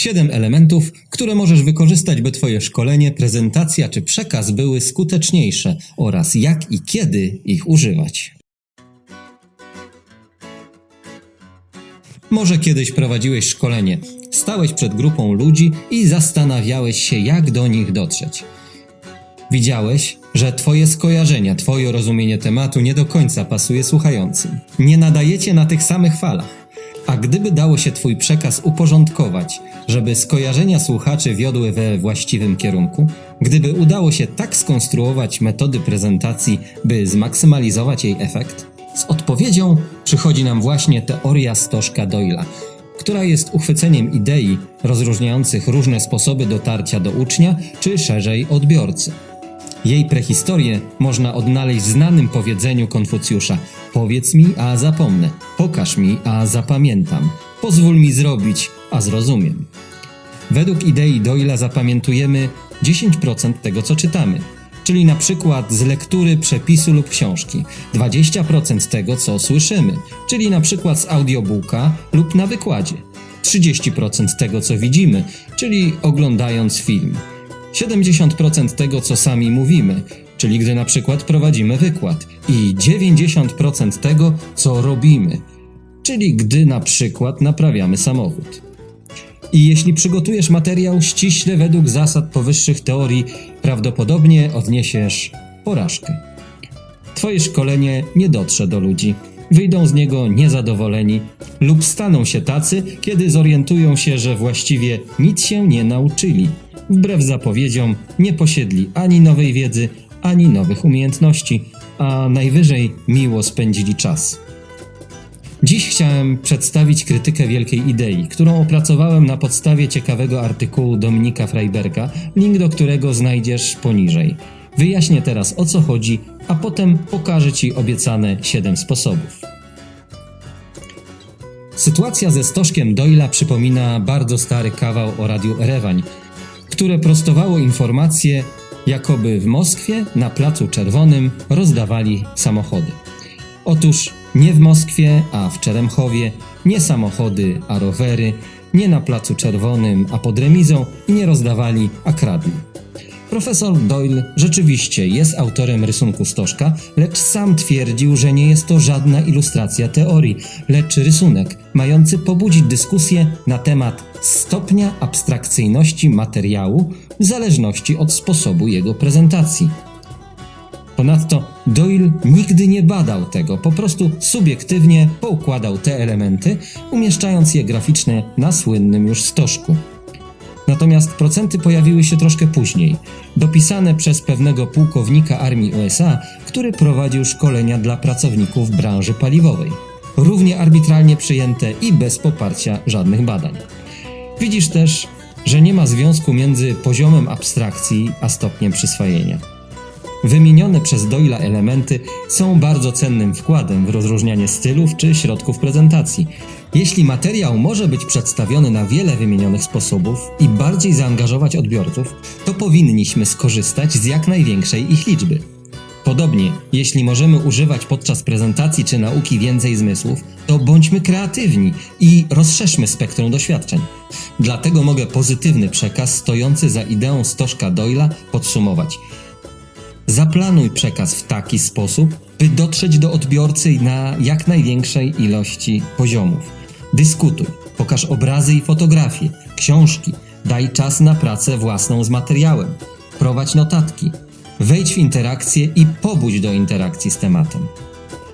7 elementów, które możesz wykorzystać, by Twoje szkolenie, prezentacja czy przekaz były skuteczniejsze oraz jak i kiedy ich używać. Może kiedyś prowadziłeś szkolenie, stałeś przed grupą ludzi i zastanawiałeś się, jak do nich dotrzeć. Widziałeś, że Twoje skojarzenia, Twoje rozumienie tematu nie do końca pasuje słuchającym. Nie nadajecie na tych samych falach. A gdyby dało się Twój przekaz uporządkować, żeby skojarzenia słuchaczy wiodły we właściwym kierunku, gdyby udało się tak skonstruować metody prezentacji, by zmaksymalizować jej efekt, z odpowiedzią przychodzi nam właśnie teoria Stożka Doyla, która jest uchwyceniem idei rozróżniających różne sposoby dotarcia do ucznia czy szerzej odbiorcy. Jej prehistorię można odnaleźć w znanym powiedzeniu Konfucjusza: Powiedz mi, a zapomnę, pokaż mi, a zapamiętam, pozwól mi zrobić, a zrozumiem. Według idei Doyla zapamiętujemy 10% tego, co czytamy, czyli na przykład z lektury przepisu lub książki, 20% tego, co słyszymy, czyli na przykład z audiobooka lub na wykładzie, 30% tego, co widzimy, czyli oglądając film, 70% tego, co sami mówimy, czyli gdy na przykład prowadzimy wykład, i 90% tego, co robimy, czyli gdy na przykład naprawiamy samochód. I jeśli przygotujesz materiał ściśle według zasad powyższych teorii, prawdopodobnie odniesiesz porażkę. Twoje szkolenie nie dotrze do ludzi, wyjdą z niego niezadowoleni lub staną się tacy, kiedy zorientują się, że właściwie nic się nie nauczyli. Wbrew zapowiedziom, nie posiedli ani nowej wiedzy, ani nowych umiejętności, a najwyżej miło spędzili czas. Dziś chciałem przedstawić krytykę wielkiej idei, którą opracowałem na podstawie ciekawego artykułu Dominika Freiberga, link do którego znajdziesz poniżej. Wyjaśnię teraz o co chodzi, a potem pokażę Ci obiecane 7 sposobów. Sytuacja ze Stożkiem Doyla przypomina bardzo stary kawał o Radiu Erewań, które prostowało informacje, jakoby w Moskwie na Placu Czerwonym rozdawali samochody. Otóż nie w Moskwie, a w Czeremchowie, nie samochody, a rowery, nie na Placu Czerwonym, a pod remizą i nie rozdawali, a kradli. Profesor Doyle rzeczywiście jest autorem rysunku Stożka, lecz sam twierdził, że nie jest to żadna ilustracja teorii, lecz rysunek mający pobudzić dyskusję na temat stopnia abstrakcyjności materiału w zależności od sposobu jego prezentacji. Ponadto Doyle nigdy nie badał tego, po prostu subiektywnie poukładał te elementy, umieszczając je graficznie na słynnym już stożku. Natomiast procenty pojawiły się troszkę później, dopisane przez pewnego pułkownika armii USA, który prowadził szkolenia dla pracowników branży paliwowej. Równie arbitralnie przyjęte i bez poparcia żadnych badań. Widzisz też, że nie ma związku między poziomem abstrakcji a stopniem przyswojenia. Wymienione przez Doyla elementy są bardzo cennym wkładem w rozróżnianie stylów czy środków prezentacji. Jeśli materiał może być przedstawiony na wiele wymienionych sposobów i bardziej zaangażować odbiorców, to powinniśmy skorzystać z jak największej ich liczby. Podobnie, jeśli możemy używać podczas prezentacji czy nauki więcej zmysłów, to bądźmy kreatywni i rozszerzmy spektrum doświadczeń. Dlatego mogę pozytywny przekaz stojący za ideą Stożka Doyla podsumować. Zaplanuj przekaz w taki sposób, by dotrzeć do odbiorcy na jak największej ilości poziomów. Dyskutuj, pokaż obrazy i fotografie, książki, daj czas na pracę własną z materiałem, prowadź notatki, wejdź w interakcję i pobudź do interakcji z tematem.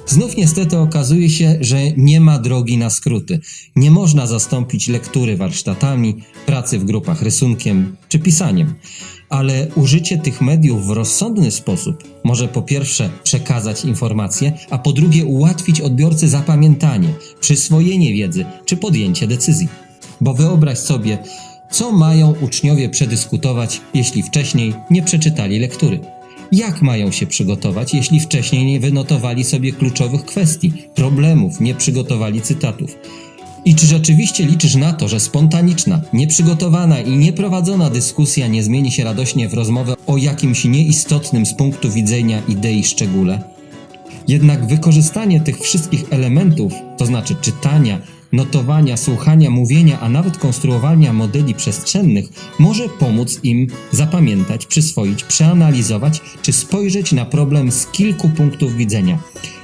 Znów niestety okazuje się, że nie ma drogi na skróty. Nie można zastąpić lektury warsztatami, pracy w grupach rysunkiem czy pisaniem. Ale użycie tych mediów w rozsądny sposób może po pierwsze przekazać informacje, a po drugie ułatwić odbiorcy zapamiętanie, przyswojenie wiedzy czy podjęcie decyzji. Bo wyobraź sobie, co mają uczniowie przedyskutować, jeśli wcześniej nie przeczytali lektury. Jak mają się przygotować, jeśli wcześniej nie wynotowali sobie kluczowych kwestii, problemów, nie przygotowali cytatów? I czy rzeczywiście liczysz na to, że spontaniczna, nieprzygotowana i nieprowadzona dyskusja nie zmieni się radośnie w rozmowę o jakimś nieistotnym z punktu widzenia idei szczególe? Jednak wykorzystanie tych wszystkich elementów, to znaczy czytania, notowania, słuchania, mówienia, a nawet konstruowania modeli przestrzennych może pomóc im zapamiętać, przyswoić, przeanalizować czy spojrzeć na problem z kilku punktów widzenia.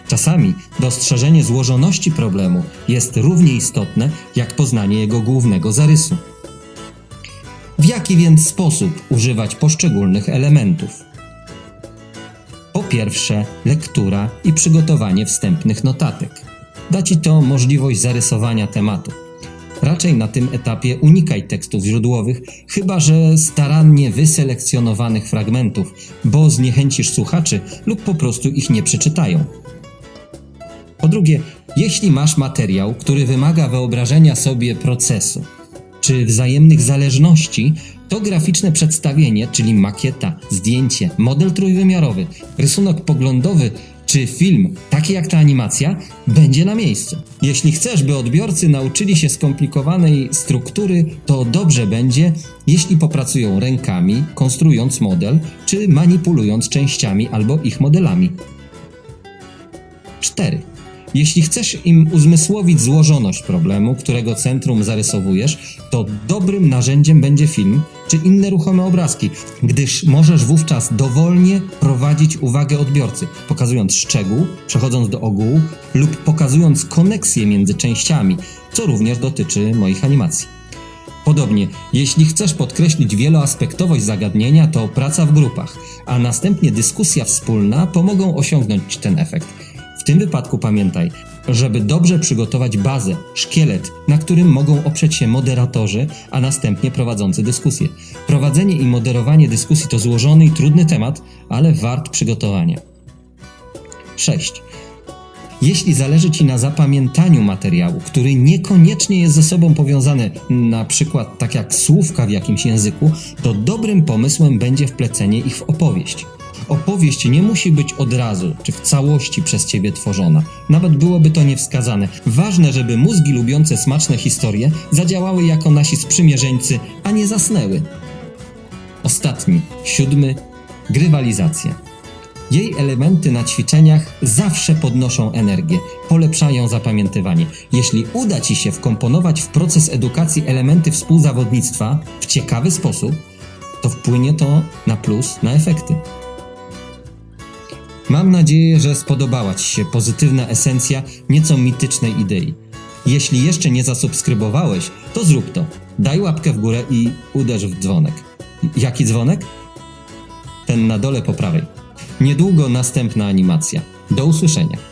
Czasami dostrzeżenie złożoności problemu jest równie istotne jak poznanie jego głównego zarysu. W jaki więc sposób używać poszczególnych elementów? Po pierwsze, lektura i przygotowanie wstępnych notatek. Da Ci to możliwość zarysowania tematu. Raczej na tym etapie unikaj tekstów źródłowych, chyba że starannie wyselekcjonowanych fragmentów, bo zniechęcisz słuchaczy lub po prostu ich nie przeczytają. Po drugie, jeśli masz materiał, który wymaga wyobrażenia sobie procesu czy wzajemnych zależności, to graficzne przedstawienie, czyli makieta, zdjęcie, model trójwymiarowy, rysunek poglądowy czy film, taki jak ta animacja, będzie na miejscu. Jeśli chcesz, by odbiorcy nauczyli się skomplikowanej struktury, to dobrze będzie, jeśli popracują rękami, konstruując model, czy manipulując częściami albo ich modelami. 4. Jeśli chcesz im uzmysłowić złożoność problemu, którego centrum zarysowujesz, to dobrym narzędziem będzie film czy inne ruchome obrazki, gdyż możesz wówczas dowolnie prowadzić uwagę odbiorcy, pokazując szczegół, przechodząc do ogółu lub pokazując koneksje między częściami, co również dotyczy moich animacji. Podobnie, jeśli chcesz podkreślić wieloaspektowość zagadnienia, to praca w grupach, a następnie dyskusja wspólna pomogą osiągnąć ten efekt. W tym wypadku pamiętaj, żeby dobrze przygotować bazę, szkielet, na którym mogą oprzeć się moderatorzy, a następnie prowadzący dyskusję. Prowadzenie i moderowanie dyskusji to złożony i trudny temat, ale wart przygotowania. 6. Jeśli zależy Ci na zapamiętaniu materiału, który niekoniecznie jest ze sobą powiązany, na przykład tak jak słówka w jakimś języku, to dobrym pomysłem będzie wplecenie ich w opowieść. Opowieść nie musi być od razu czy w całości przez Ciebie tworzona. Nawet byłoby to niewskazane. Ważne, żeby mózgi lubiące smaczne historie zadziałały jako nasi sprzymierzeńcy, a nie zasnęły. Ostatni, siódmy, grywalizacja. Jej elementy na ćwiczeniach zawsze podnoszą energię, polepszają zapamiętywanie. Jeśli uda Ci się wkomponować w proces edukacji elementy współzawodnictwa w ciekawy sposób, to wpłynie to na plus, na efekty. Mam nadzieję, że spodobała Ci się pozytywna esencja nieco mitycznej idei. Jeśli jeszcze nie zasubskrybowałeś, to zrób to. Daj łapkę w górę i uderz w dzwonek. Jaki dzwonek? Ten na dole po prawej. Niedługo następna animacja. Do usłyszenia.